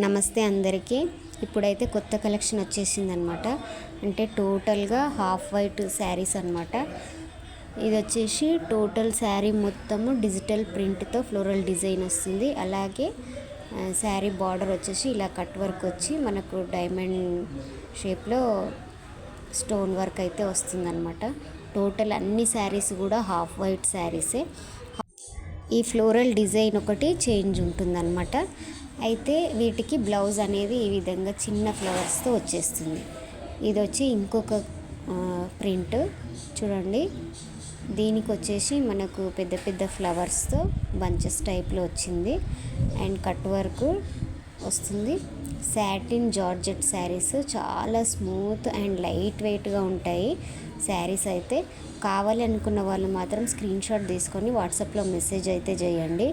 నమస్తే అందరికీ. ఇప్పుడైతే కొత్త కలెక్షన్ వచ్చేసింది అనమాట అంటే టోటల్గా హాఫ్ వైట్ శారీస్ అనమాట ఇది వచ్చేసి టోటల్ శారీ మొత్తము డిజిటల్ ప్రింట్తో ఫ్లోరల్ డిజైన్ వస్తుంది. అలాగే శారీ బార్డర్ వచ్చేసి ఇలా కట్ వర్క్ వచ్చి మనకు డైమండ్ షేప్లో స్టోన్ వర్క్ అయితే వస్తుందన్నమాట. టోటల్ అన్ని శారీస్ కూడా హాఫ్ వైట్ శారీసే. ఈ ఫ్లోరల్ డిజైన్ ఒకటి చేంజ్ ఉంటుందన్నమాట. అయితే వీటికి బ్లౌజ్ అనేది ఈ విధంగా చిన్న ఫ్లవర్స్తో వచ్చేస్తుంది. ఇది వచ్చి ఇంకొక ప్రింట్. చూడండి. దీనికి వచ్చేసి మనకు పెద్ద పెద్ద ఫ్లవర్స్తో బంచెస్ టైప్లో వచ్చింది. అండ్ కట్ వర్క్ వస్తుంది. సాటిన్ జార్జెట్ శారీస్ చాలా స్మూత్ అండ్ లైట్ వెయిట్గా ఉంటాయి శారీస్ అయితే. కావాలి అనుకున్న వాళ్ళు మాత్రం స్క్రీన్ షాట్ తీసుకొని వాట్సాప్లో మెసేజ్ అయితే చేయండి.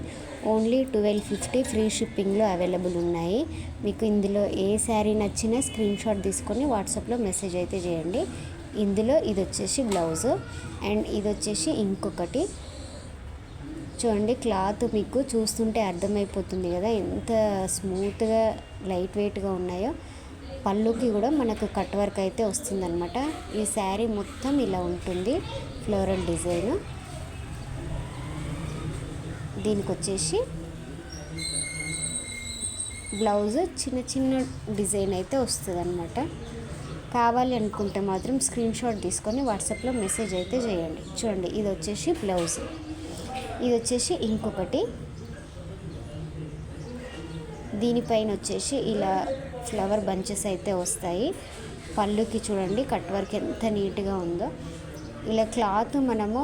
ఓన్లీ ట్వెల్వ్ ఫిఫ్టీ ఫ్రీ షిప్పింగ్లో అవైలబుల్ ఉన్నాయి. మీకు ఇందులో ఏ శారీ నచ్చినా స్క్రీన్ షాట్ తీసుకొని వాట్సాప్లో మెసేజ్ అయితే చేయండి. ఇందులో ఇది వచ్చేసి బ్లౌజ్ అండ్ ఇది వచ్చేసి ఇంకొకటి. చూడండి క్లాత్ మీకు చూస్తుంటే అర్థమైపోతుంది కదా ఎంత స్మూత్గా లైట్ వెయిట్గా ఉన్నాయో. పళ్ళుకి కూడా మనకు కట్ వర్క్ అయితే వస్తుందన్నమాట. ఈ శారీ మొత్తం ఇలా ఉంటుంది ఫ్లోరల్ డిజైన్. దీనికి వచ్చేసి బ్లౌజ్ చిన్న చిన్న డిజైన్ అయితే వస్తుంది అనమాట కావాలి అనుకుంటే మాత్రం స్క్రీన్ షాట్ తీసుకొని వాట్సాప్లో మెసేజ్ అయితే చేయండి. చూడండి ఇది వచ్చేసి బ్లౌజ్. ఇది వచ్చేసి ఇంకొకటి. దీనిపైన వచ్చేసి ఇలా ఫ్లవర్ బంచెస్ అయితే వస్తాయి. పళ్ళుకి చూడండి కట్ వర్క్ ఎంత నీట్గా ఉందో. ఇలా క్లాత్ మనము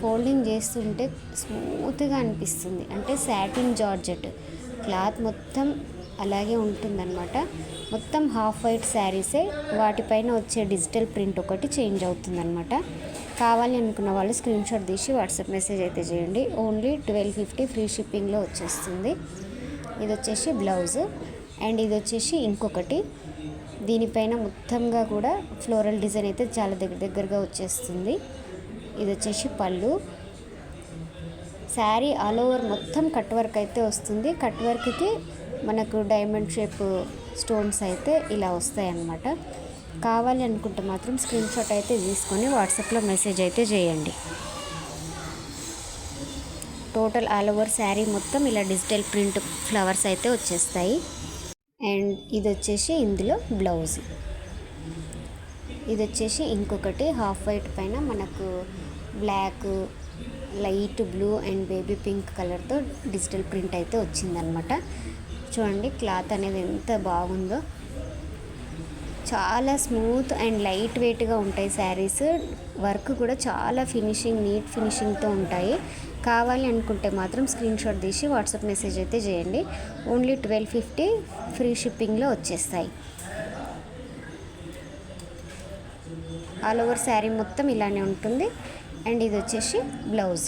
ఫోల్డింగ్ చేస్తుంటే స్మూత్గా అనిపిస్తుంది. అంటే సాటిన్ జార్జెట్. క్లాత్ మొత్తం అలాగే ఉంటుందన్నమాట. మొత్తం హాఫ్ వైట్ శారీసే. వాటిపైన వచ్చే డిజిటల్ ప్రింట్ ఒకటి చేంజ్ అవుతుందన్నమాట. కావాలి అనుకున్న వాళ్ళు స్క్రీన్ షాట్ తీసి వాట్సాప్ మెసేజ్ అయితే చేయండి. ఓన్లీ ట్వెల్వ్ ఫిఫ్టీ ఫ్రీ షిప్పింగ్లో వచ్చేస్తుంది. ఇది వచ్చేసి బ్లౌజ్ అండ్ ఇది వచ్చేసి ఇంకొకటి. దీనిపైన మొత్తంగా కూడా ఫ్లోరల్ డిజైన్ అయితే చాలా దగ్గర దగ్గరగా వచ్చేస్తుంది. ఇది వచ్చేసి పళ్ళు. శారీ ఆల్ ఓవర్ మొత్తం కట్ వర్క్ అయితే వస్తుంది. కట్ వర్క్కి మనకు డైమండ్ షేప్ స్టోన్స్ అయితే ఇలా వస్తాయి అన్నమాట కావాలి అనుకుంటే మాత్రం స్క్రీన్ షాట్ అయితే తీసుకొని వాట్సాప్లో మెసేజ్ అయితే చేయండి. టోటల్ ఆల్ ఓవర్ శారీ మొత్తం ఇలా డిజిటల్ ప్రింట్ ఫ్లవర్స్ అయితే వచ్చేస్తాయి. అండ్ ఇది వచ్చేసి ఇందులో బ్లౌజ్. ఇది వచ్చేసి ఇంకొకటి హాఫ్ వైట్ పైన మనకు black light blue and baby pink కలర్తో డిజిటల్ ప్రింట్ అయితే వచ్చిందనమాట. చూడండి క్లాత్ అనేది ఎంత బాగుందో. చాలా స్మూత్ అండ్ లైట్ వెయిట్గా ఉంటాయి శారీస్ వర్క్ కూడా చాలా ఫినిషింగ్ నీట్ ఫినిషింగ్తో ఉంటాయి. కావాలి అనుకుంటే మాత్రం స్క్రీన్ షాట్ తీసి వాట్సాప్ మెసేజ్ అయితే చేయండి. ఓన్లీ ట్వెల్వ్ ఫిఫ్టీ ఫ్రీ షిప్పింగ్లో వచ్చేస్తాయి. ఆల్ ఓవర్ శారీ మొత్తం ఇలానే ఉంటుంది. అండ్ ఇది వచ్చేసి బ్లౌజ్